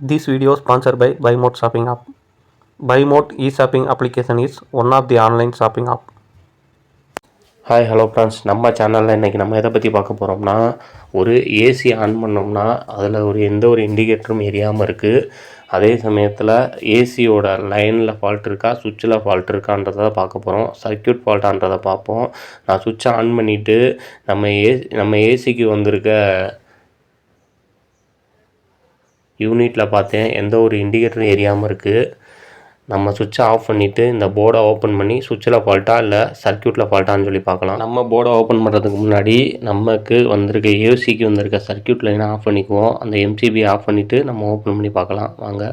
This video is sponsored by shopping Shopping app. Mode e-shopping application is one of the online shopping app. Hi hello friends நம்ம சேனலில் இன்றைக்கி நம்ம எதை பற்றி பார்க்க போகிறோம்னா ஒரு ஏசி ஆன் பண்ணோம்னா அதில் ஒரு எந்த ஒரு இண்டிகேட்டரும் எரியாமல் இருக்குது அதே சமயத்தில் ஏசியோட லைனில் ஃபால்ட் இருக்கா சுவிட்சில் ஃபால்ட் இருக்கான்றதை பார்க்க போகிறோம் சர்க்யூட் ஃபால்ட்டான்றதை பார்ப்போம் நான் சுவிட்சை ஆன் பண்ணிவிட்டு நம்ம ஏ நம்ம ஏசிக்கு வந்திருக்க யூனிட்டில் பார்த்தேன் எந்த ஒரு இண்டிகேட்டரும் எரியாமல் இருக்குது நம்ம சுவிட்சை ஆஃப் பண்ணிவிட்டு இந்த போர்டை ஓப்பன் பண்ணி சுவிட்சில் ஃபால்ட்டா இல்லை சர்க்யூட்டில் ஃபால்ட்டான்னு சொல்லி பார்க்கலாம். நம்ம போர்டை ஓப்பன் பண்ணுறதுக்கு முன்னாடி நமக்கு வந்திருக்க ஏசிக்கு வந்திருக்க சர்க்யூட் லைனை ஆஃப் பண்ணிக்குவோம். அந்த எம்சிபி ஆஃப் பண்ணிவிட்டு நம்ம ஓப்பன் பண்ணி பார்க்கலாம். வாங்க.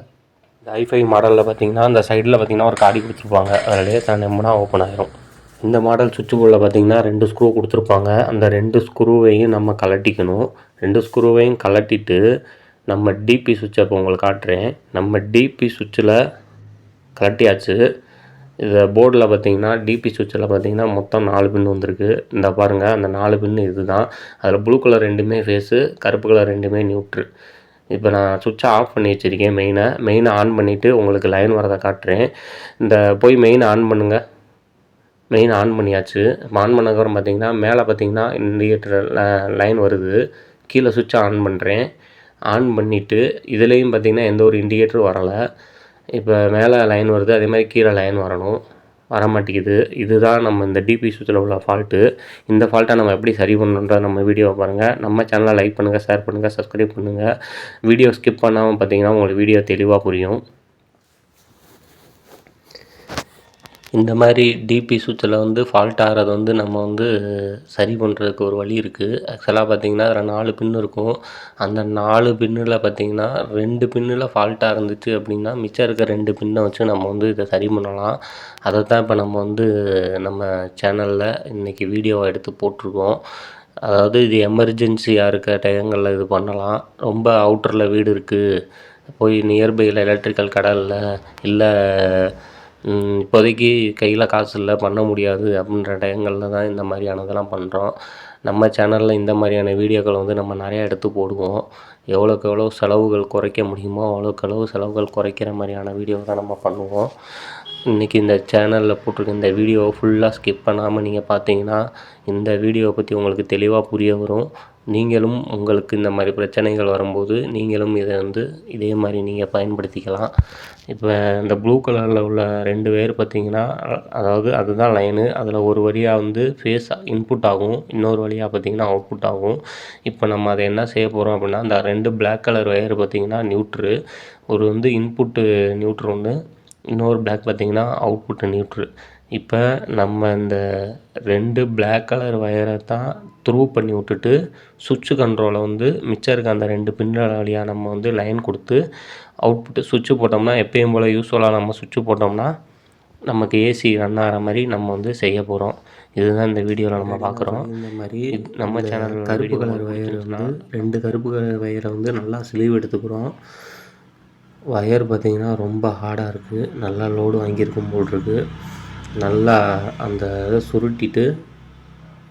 இந்த ஐஃபை மாடலில் பார்த்தீங்கன்னா அந்த சைடில் பார்த்தீங்கன்னா ஒரு காடி கொடுத்துருப்பாங்க. அதிலே தான் நம்பினா ஓப்பன் ஆகிரும் இந்த மாடல் சுவிட்ச் போர்டில் பார்த்தீங்கன்னா ரெண்டு ஸ்க்ரூ கொடுத்துருப்பாங்க. அந்த ரெண்டு ஸ்க்ரூவையும் நம்ம கலட்டிக்கணும் ரெண்டு ஸ்க்ரூவையும் கலட்டிட்டு நம்ம டிபி சுவிட்சை இப்போ உங்களுக்கு காட்டுறேன். நம்ம டிபி சுவிட்சில் கலட்டியாச்சு இதை போர்டில் பார்த்தீங்கன்னா டிபி சுவிட்சில் பார்த்தீங்கன்னா மொத்தம் நாலு பின் வந்திருக்கு. இந்த பாருங்கள் அந்த நாலு பின் இது தான் அதில் ப்ளூ கலர் ரெண்டுமே ஃபேஸு கருப்பு கலர் ரெண்டுமே நியூட்ரு இப்போ நான் சுவிட்சை ஆஃப் பண்ணி வச்சுருக்கேன் மெயினை மெயினை ஆன் பண்ணிவிட்டு உங்களுக்கு லைன் வரதை காட்டுறேன். இந்த போய் மெயின் ஆன் பண்ணுங்கள் மெயின் ஆன் பண்ணியாச்சு. இப்போ ஆன் பண்ணதுக்கப்புறம் பார்த்தீங்கன்னா மேலே பார்த்தீங்கன்னா இண்டிகேட்டர் லைன் வருது. கீழே சுவிட்சை ஆன் பண்ணுறேன் ஆன் பண்ணிவிட்டு இதுலேயும் பார்த்தீங்கன்னா எந்த ஒரு இண்டிகேட்டரும் வரலை. இப்போ மேலே லைன் வருது அதே மாதிரி கீழே லைன் வரணும். வர மாட்டேங்குது இதுதான் நம்ம இந்த டிபி சுவிட்சில் உள்ள ஃபால்ட்டு இந்த ஃபால்ட்டை நம்ம எப்படி சரி பண்ணணுன்ற நம்ம வீடியோவை பாருங்கள் நம்ம சேனலை லைக் பண்ணுங்கள் ஷேர் பண்ணுங்கள் சப்ஸ்கிரைப் பண்ணுங்கள் வீடியோ ஸ்கிப் பண்ணாமல் பார்த்தீங்கன்னா உங்களுக்கு வீடியோ தெளிவாக புரியும். இந்த மாதிரி டிபி சுவிட்சில் வந்து ஃபால்ட் ஆகிறத வந்து நம்ம வந்து சரி பண்ணுறதுக்கு ஒரு வழி இருக்குது ஆக்சுவலாக பார்த்தீங்கன்னா அதில் நாலு பின் இருக்கும். அந்த நாலு பின்னில் பார்த்திங்கன்னா ரெண்டு பின்னில் ஃபால்ட்டாக இருந்துச்சு அப்படின்னா மிச்சம் இருக்க ரெண்டு பின்னை வச்சு நம்ம வந்து இதை சரி பண்ணலாம். அதை தான் இப்போ நம்ம வந்து நம்ம சேனலில் இன்றைக்கி வீடியோவை எடுத்து போட்டிருக்கோம். அதாவது இது எமர்ஜென்சியாக இருக்க டயங்களில் இது பண்ணலாம். ரொம்ப அவுட்டரில் வீடு இருக்குது போய் நியர்பையில் எலக்ட்ரிக்கல் கடலில் இல்லை இப்போதைக்கு கையில் காசு இல்லை பண்ண முடியாது அப்படின்ற டயங்களில் தான் இந்த மாதிரியானதெல்லாம் பண்ணுறோம் நம்ம சேனலில் இந்த மாதிரியான வீடியோக்களை வந்து நம்ம நிறையா எடுத்து போடுவோம். எவ்வளோக்கு எவ்வளோ செலவுகள் குறைக்க முடியுமோ அவ்வளோக்கு அளவு செலவுகள் குறைக்கிற மாதிரியான வீடியோ தான் நம்ம பண்ணுவோம். இன்றைக்கி இந்த சேனலில் போட்டிருக்க இந்த வீடியோவை ஃபுல்லாக ஸ்கிப் பண்ணாமல் நீங்கள் பார்த்தீங்கன்னா இந்த வீடியோவை பற்றி உங்களுக்கு தெளிவாக புரிய வரும். நீங்களும் உங்களுக்கு இந்த மாதிரி பிரச்சனைகள் வரும்போது நீங்களும் இதை வந்து இதே மாதிரி நீங்கள் பயன்படுத்திக்கலாம். இப்போ இந்த ப்ளூ கலரில் உள்ள ரெண்டு பேர் பார்த்தீங்கன்னா அதாவது அதுதான் லைனு அதில் ஒரு வழியாக வந்து ஃபேஸ் இன்புட் ஆகும் இன்னொரு வழியாக பார்த்தீங்கன்னா அவுட்புட் ஆகும். இப்போ நம்ம அதை என்ன செய்ய போகிறோம் அப்படின்னா அந்த ரெண்டு பிளாக் கலர் ஒயர் பார்த்தீங்கன்னா நியூட்ரு ஒரு வந்து இன்புட்டு நியூட்ரு ஒன்று இன்னொரு பிளாக் பார்த்தீங்கன்னா அவுட்புட்டு நியூட்ரு இப்போ நம்ம இந்த ரெண்டு பிளாக் கலர் ஒயரை தான் த்ரூ பண்ணி விட்டுட்டு சுவிட்சு கண்ட்ரோலை வந்து மிச்சம் இருக்க அந்த ரெண்டு பின்னல் வழியாக நம்ம வந்து லைன் கொடுத்து அவுட்புட்டு சுவிட்சு போட்டோம்னா எப்பயும் போல் யூஸ்ஃபுல்லாக நம்ம சுவிட்சு போட்டோம்னா நமக்கு ஏசி ரன் ஆகிற மாதிரி நம்ம வந்து செய்ய போகிறோம் இதுதான் இந்த வீடியோவில் நம்ம பார்க்குறோம் இந்த மாதிரி நம்ம சேனல் கருப்பு கலர் வயர் வந்து ரெண்டு கருப்பு கலர் வயரை வந்து நல்லா ஸ்லீவ் எடுத்துக்கிறோம் ஒயர் பார்த்திங்கன்னா ரொம்ப ஹார்டாக இருக்குது நல்லா லோடு வாங்கியிருக்கும் போல் இருக்குது நல்லா அந்த இதை சுருட்டிட்டு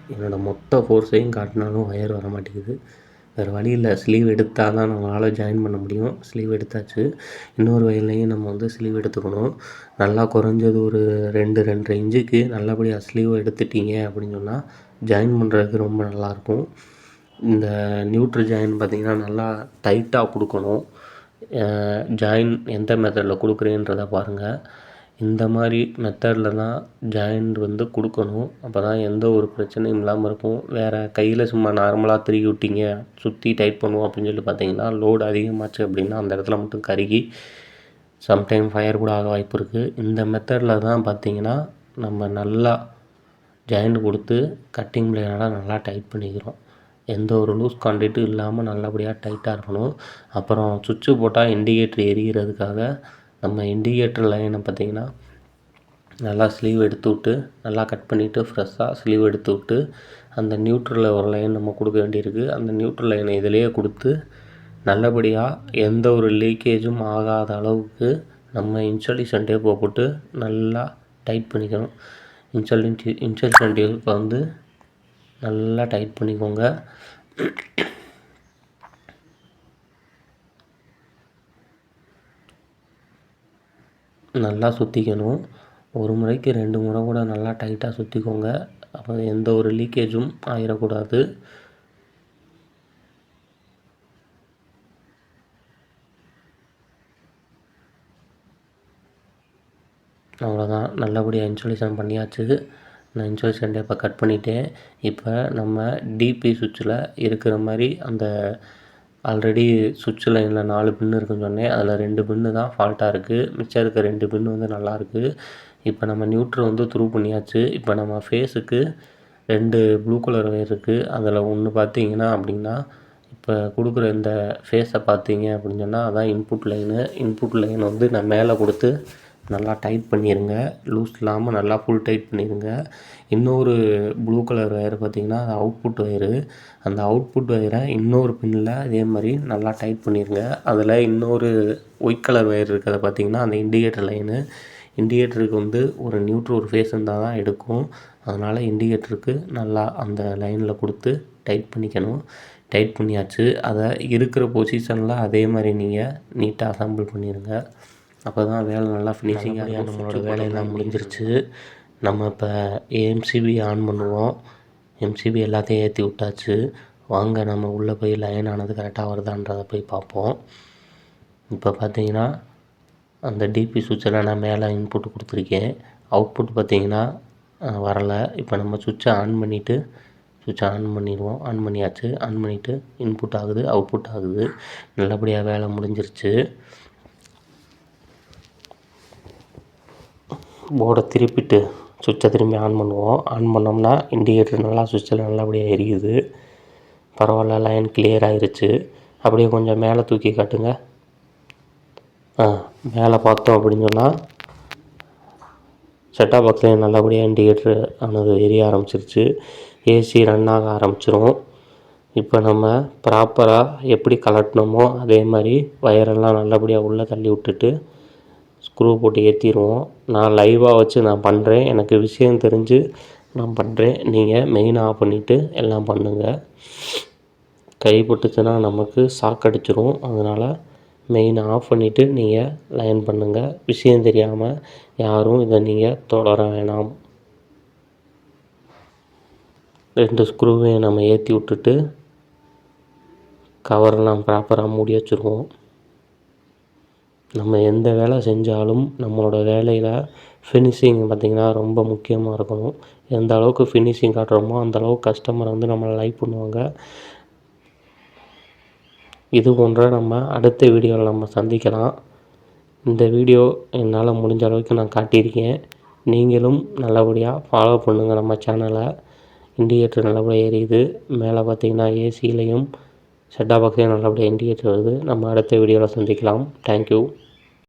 என்னோடய மொத்த ஃபோர்ஸையும் காட்டினாலும் ஒயர் வர மாட்டேங்குது வேறு வழி இல்லை. ஸ்லீவ் எடுத்தால் தான் நம்மளால் ஜாயின் பண்ண முடியும். ஸ்லீவ் எடுத்தாச்சு. இன்னொரு வயர்லையும் நம்ம வந்து ஸ்லீவ் எடுத்துக்கணும். நல்லா குறைஞ்சது ஒரு ரெண்டு ரெண்டரை இன்ச்சுக்கு நல்லபடியாக ஸ்லீவ் எடுத்துட்டீங்க அப்படின்னு சொன்னால் ஜாயின் பண்ணுறதுக்கு ரொம்ப நல்லாயிருக்கும். இந்த நியூட்ரு ஜாயின் பார்த்திங்கன்னா நல்லா டைட்டாக கொடுக்கணும். ஜாயின் எந்த மெத்தடில் கொடுக்குறீன்றத பாருங்கள் இந்த மாதிரி மெத்தடில் தான் ஜாயிண்ட் வந்து கொடுக்கணும். அப்போ தான் எந்த ஒரு பிரச்சனையும் இல்லாமல் இருக்கும். வேறு கையில் சும்மா நார்மலாக திருகி விட்டீங்க. சுற்றி டைட் பண்ணுவோம் அப்படின்னு சொல்லி பார்த்தீங்கன்னா லோடு அதிகமாச்சு அப்படின்னா அந்த இடத்துல மட்டும் கருகி சம்டைம் ஃபயர் கூட ஆக வாய்ப்பு இருக்குது இந்த மெத்தடில் தான் பார்த்தீங்கன்னா நம்ம நல்லா ஜாயிண்ட் கொடுத்து கட்டிங் பிளேனால் நல்லா டைட் பண்ணிக்கிறோம். எந்த ஒரு லூஸ் கான்டிட்டும் இல்லாமல் நல்லபடியாக டைட்டாக இருக்கணும். அப்புறம் சுவிட்சு போட்டால் இண்டிகேட்டர் எரிகிறதுக்காக நம்ம இண்டிகேட்டர் லைனை பார்த்திங்கன்னா நல்லா ஸ்லீவ் எடுத்து விட்டு நல்லா கட் பண்ணிவிட்டு ஃப்ரெஷ்ஷாக ஸ்லீவ் எடுத்து விட்டு அந்த நியூட்ரலில் ஒரு லைன் நம்ம கொடுக்க வேண்டியிருக்கு. அந்த நியூட்ரல் லைனை இதிலேயே கொடுத்து நல்லபடியாக எந்த ஒரு லீக்கேஜும் ஆகாத அளவுக்கு நம்ம இன்சுலேஷன் டேப்பை போட்டு நல்லா டைட் பண்ணிக்கணும். இன்சுலின் இன்சுலேஷன் டேப்பை வந்து நல்லா டைட் பண்ணிக்கோங்க. நல்லா சுற்றிக்கணும் ஒரு முறைக்கு ரெண்டு முறை கூட நல்லா டைட்டாக சுற்றிக்கோங்க அப்போ எந்த ஒரு லீக்கேஜும் ஆகிடக்கூடாது அவ்வளோதான் நல்லபடியாக இன்சுலேஷன் பண்ணியாச்சு. நான் இன்சுலேஷன் டேப்பை கட் பண்ணிட்டேன். இப்போ நம்ம டிபி சுவிட்சில் இருக்கிற மாதிரி அந்த ஆல்ரெடி சுவிட்ச் லைனில் நாலு பின்னு இருக்குன்னு சொன்னேன். அதில் ரெண்டு பின்னு தான் ஃபால்ட்டாக இருக்குது மிச்சம் இருக்க ரெண்டு பின்னு வந்து நல்லாயிருக்கு இப்போ நம்ம நியூட்ரு வந்து த்ரூ பண்ணியாச்சு. இப்போ நம்ம ஃபேஸுக்கு ரெண்டு ப்ளூ கலர் ஒயர் இருக்குது அதில் ஒன்று பார்த்தீங்கன்னா அப்படின்னா இப்போ கொடுக்குற இந்த ஃபேஸை பார்த்தீங்க அப்படின்னு சொன்னால் அதான் இன்புட் லைனு இன்புட் லைன் வந்து நான் மேலே கொடுத்து நல்லா டைட் பண்ணிடுங்க லூஸ் இல்லாமல் நல்லா ஃபுல் டைட் பண்ணிடுங்க இன்னொரு ப்ளூ கலர் ஒயர் பார்த்திங்கன்னா அது அவுட்புட் ஒயரு அந்த அவுட்புட் ஒயரை இன்னொரு பின்னில் அதே மாதிரி நல்லா டைட் பண்ணிடுங்க அதில் இன்னொரு ஒயிட் கலர் ஒயர் இருக்கிறத பார்த்தீங்கன்னா அந்த இண்டிகேட்டர் லைனு இண்டிகேட்டருக்கு வந்து ஒரு நியூட்ரல் ஒரு ஃபேஸ் இருந்தால் தான் எடுக்கும். அதனால் இண்டிகேட்டருக்கு நல்லா அந்த லைனில் கொடுத்து டைட் பண்ணிக்கணும். டைட் பண்ணியாச்சு. அதை இருக்கிற பொசிஷனில் அதே மாதிரி நீங்கள் நீட்டாக அசம்பிள் பண்ணிடுங்க அப்போ தான் வேலை நல்லா ஃபினிஷிங்காக நம்மளோட வேலையெல்லாம் முடிஞ்சிருச்சு. நம்ம இப்போ எம்சிபி ஆன் பண்ணுவோம். எம்சிபி எல்லாத்தையும் ஏற்றி விட்டாச்சு. வாங்க நம்ம உள்ளே போய் லைன் ஆனது கரெக்டாக வருதான்றதை போய் பார்ப்போம். இப்போ பார்த்தீங்கன்னா அந்த டிபி சுவிட்சில் நான் மேலே இன்புட் கொடுத்துருக்கேன். அவுட்புட் பார்த்தீங்கன்னா வரலை. இப்போ நம்ம சுவிட்சை ஆன் பண்ணிவிட்டு சுவிட்சை ஆன் பண்ணிடுவோம். ஆன் பண்ணியாச்சு. ஆன் பண்ணிவிட்டு இன்புட் ஆகுது அவுட்புட் ஆகுது. நல்லபடியாக வேலை முடிஞ்சிருச்சு. போர்டை திருப்பிட்டு சுவிட்சை திரும்பி ஆன் பண்ணுவோம். ஆன் பண்ணோம்னா இண்டிகேட்டர் நல்லா சுவிட்சில் நல்லபடியாக எரியுது. பரவாயில்ல லைன் கிளியர் ஆகிருச்சு அப்படியே கொஞ்சம் மேலே தூக்கி காட்டுங்க. ஆ மேலே பார்த்தோம் அப்படின்னு சொன்னால் செட்டா பாக்ஸ்லேயும் நல்லபடியாக இண்டிகேட்டர் ஆனது எரிய ஆரம்பிச்சிருச்சு. ஏசி ரன் ஆக ஆரம்பிச்சிரும். இப்போ நம்ம ப்ராப்பராக எப்படி கலட்டினோமோ அதே மாதிரி வயரெல்லாம் நல்லபடியாக உள்ளே தள்ளி விட்டுட்டு ஸ்க்ரூ போட்டு ஏற்றிடுவோம் நான் லைவாக வச்சு நான் பண்ணுறேன் எனக்கு விஷயம் தெரிஞ்சு நான் பண்ணுறேன் நீங்கள் மெயின் ஆஃப் பண்ணிவிட்டு எல்லாம் பண்ணுங்கள் கைப்பட்டுச்சுன்னா நமக்கு ஷாக் அடிச்சிரும். அதனால் மெயினை ஆஃப் பண்ணிவிட்டு நீங்கள் லைன் பண்ணுங்கள் விஷயம் தெரியாமல் யாரும் இதை நீங்கள் தொடர வேணாம். ரெண்டு ஸ்க்ரூவையும் நம்ம ஏற்றி விட்டுட்டு கவரெல்லாம் ப்ராப்பராக மூடி வச்சுருவோம். நம்ம எந்த வேலை செஞ்சாலும் நம்மளோட வேலையில் ஃபினிஷிங் பார்த்திங்கன்னா ரொம்ப முக்கியமாக இருக்கணும். எந்த அளவுக்கு ஃபினிஷிங் காட்டுறோமோ அந்த அளவுக்கு கஸ்டமர் வந்து நம்மளை லைக் பண்ணுவாங்க. இது போன்ற நம்ம அடுத்த வீடியோவில் நம்ம சந்திக்கலாம். இந்த வீடியோ என்னால் முடிஞ்ச அளவுக்கு நான் காட்டியிருக்கேன். நீங்களும் நல்லபடியாக ஃபாலோ பண்ணுங்கள் நம்ம சேனலை இண்டிகேட்டர் நல்லபடியாக எரியுது. மேலே பார்த்தீங்கன்னா ஏசிலையும் செட்டாக பாக்ஸ்லையும் நல்லபடியாக இண்டிகேட்டர் வருது. நம்ம அடுத்த வீடியோவில் சந்திக்கலாம். தேங்க்யூ